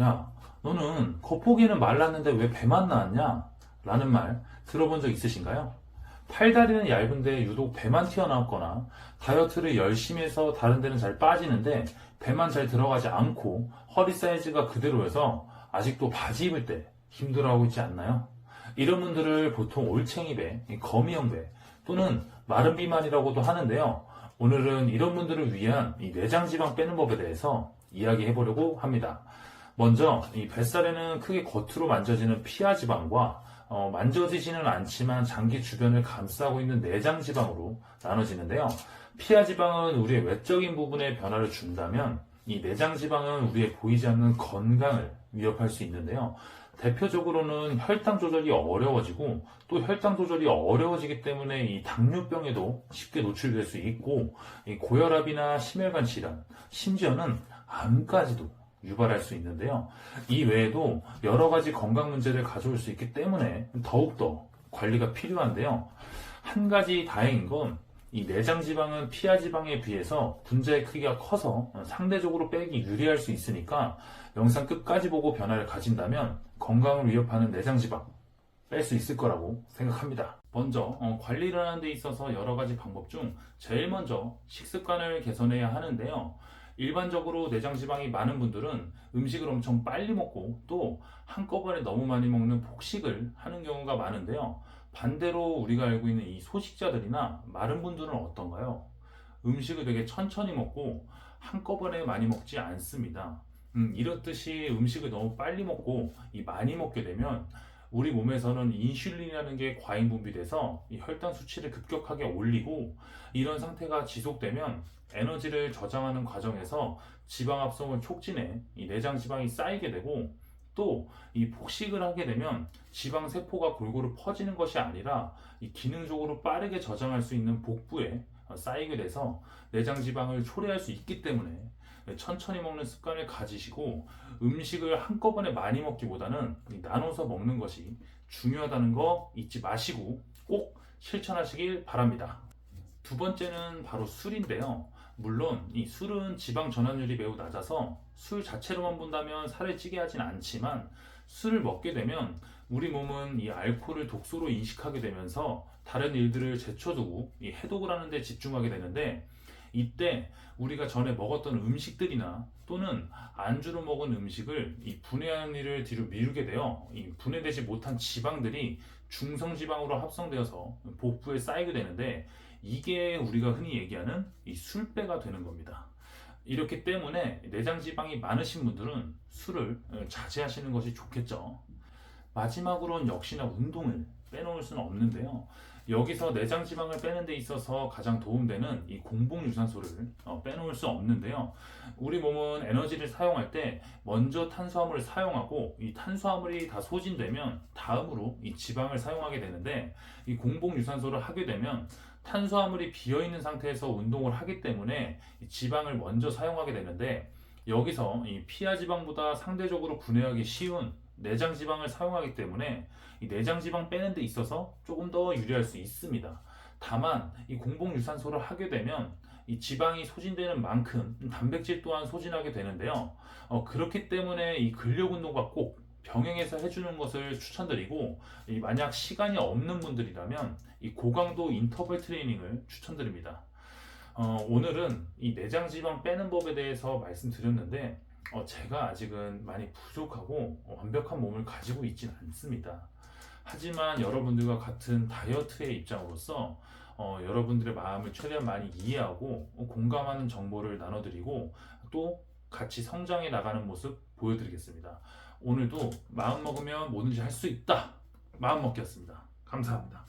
야, 너는 겉보기에는 말랐는데 왜 배만 나왔냐? 라는 말 들어본 적 있으신가요? 팔다리는 얇은데 유독 배만 튀어나왔거나 다이어트를 열심히 해서 다른 데는 잘 빠지는데 배만 잘 들어가지 않고 허리 사이즈가 그대로여서 아직도 바지 입을 때 힘들어하고 있지 않나요? 이런 분들을 보통 올챙이 배, 거미형 배 또는 마른 비만이라고도 하는데요. 오늘은 이런 분들을 위한 이 내장 지방 빼는 법에 대해서 이야기해 보려고 합니다. 먼저 이 뱃살에는 크게 겉으로 만져지는 피하 지방과 어, 만져지지는 않지만 장기 주변을 감싸고 있는 내장 지방으로 나눠지는데요. 피하 지방은 우리의 외적인 부분에 변화를 준다면 이 내장 지방은 우리의 보이지 않는 건강을 위협할 수 있는데요. 대표적으로는 혈당 조절이 어려워지고 또 혈당 조절이 어려워지기 때문에 이 당뇨병에도 쉽게 노출될 수 있고 이 고혈압이나 심혈관 질환, 심지어는 암까지도 유발할 수 있는데요. 이 외에도 여러 가지 건강 문제를 가져올 수 있기 때문에 더욱더 관리가 필요한데요. 한 가지 다행인 건 이 내장 지방은 피하 지방에 비해서 분자의 크기가 커서 상대적으로 빼기 유리할 수 있으니까 영상 끝까지 보고 변화를 가진다면 건강을 위협하는 내장 지방 뺄 수 있을 거라고 생각합니다. 먼저 어, 관리를 하는 데 있어서 여러 가지 방법 중 제일 먼저 식습관을 개선해야 하는데요. 일반적으로 내장 지방이 많은 분들은 음식을 엄청 빨리 먹고 또 한꺼번에 너무 많이 먹는 폭식을 하는 경우가 많은데요. 반대로 우리가 알고 있는 이 소식자들이나 마른 분들은 어떤가요? 음식을 되게 천천히 먹고 한꺼번에 많이 먹지 않습니다. 음, 이렇듯이 음식을 너무 빨리 먹고 이 많이 먹게 되면 우리 몸에서는 인슐린이라는 게 과잉 분비돼서 이 혈당 수치를 급격하게 올리고 이런 상태가 지속되면 에너지를 저장하는 과정에서 지방 합성을 촉진해 이 내장 지방이 쌓이게 되고 또 이 폭식을 하게 되면 지방 세포가 골고루 퍼지는 것이 아니라 이 기능적으로 빠르게 저장할 수 있는 복부에 쌓이게 돼서 내장 지방을 초래할 수 있기 때문에 천천히 먹는 습관을 가지시고 음식을 한꺼번에 많이 먹기보다는 나눠서 먹는 것이 중요하다는 거 잊지 마시고 꼭 실천하시길 바랍니다. 두 번째는 바로 술인데요. 물론 이 술은 지방 전환율이 매우 낮아서 술 자체로만 본다면 살을 찌게 하진 않지만 술을 먹게 되면 우리 몸은 이 알코올을 독소로 인식하게 되면서 다른 일들을 제쳐두고 이 해독을 하는 데 집중하게 되는데 이때 우리가 전에 먹었던 음식들이나 또는 안주로 먹은 음식을 이 분해하는 일을 뒤로 미루게 되어 이 분해되지 못한 지방들이 중성 지방으로 합성되어서 복부에 쌓이게 되는데 이게 우리가 흔히 얘기하는 이 술배가 되는 겁니다. 이렇기 때문에 내장 지방이 많으신 분들은 술을 자제하시는 것이 좋겠죠. 마지막으로는 역시나 운동을 빼놓을 수는 없는데요. 여기서 내장 지방을 빼는 데 있어서 가장 도움되는 이 공복 유산소를 어, 빼놓을 수 없는데요. 우리 몸은 에너지를 사용할 때 먼저 탄수화물을 사용하고 이 탄수화물이 다 소진되면 다음으로 이 지방을 사용하게 되는데 이 공복 유산소를 하게 되면 탄수화물이 비어 있는 상태에서 운동을 하기 때문에 이 지방을 먼저 사용하게 되는데 여기서 이 피하 지방보다 상대적으로 분해하기 쉬운 내장 지방을 사용하기 때문에 이 내장 지방 빼는 데 있어서 조금 더 유리할 수 있습니다. 다만 이 공복 유산소를 하게 되면 이 지방이 소진되는 만큼 단백질 또한 소진하게 되는데요. 어, 그렇기 때문에 이 근력 운동과 꼭 병행해서 해주는 것을 추천드리고 이 만약 시간이 없는 분들이라면 이 고강도 인터벌 트레이닝을 추천드립니다. 어, 오늘은 이 내장 지방 빼는 법에 대해서 말씀드렸는데 어, 제가 아직은 많이 부족하고 어, 완벽한 몸을 가지고 있지는 않습니다. 하지만 여러분들과 같은 다이어트의 입장으로서 어, 여러분들의 마음을 최대한 많이 이해하고 어, 공감하는 정보를 나눠드리고 또 같이 성장해 나가는 모습 보여드리겠습니다. 오늘도 마음 먹으면 뭐든지 할 수 있다. 마음 먹기였습니다. 감사합니다.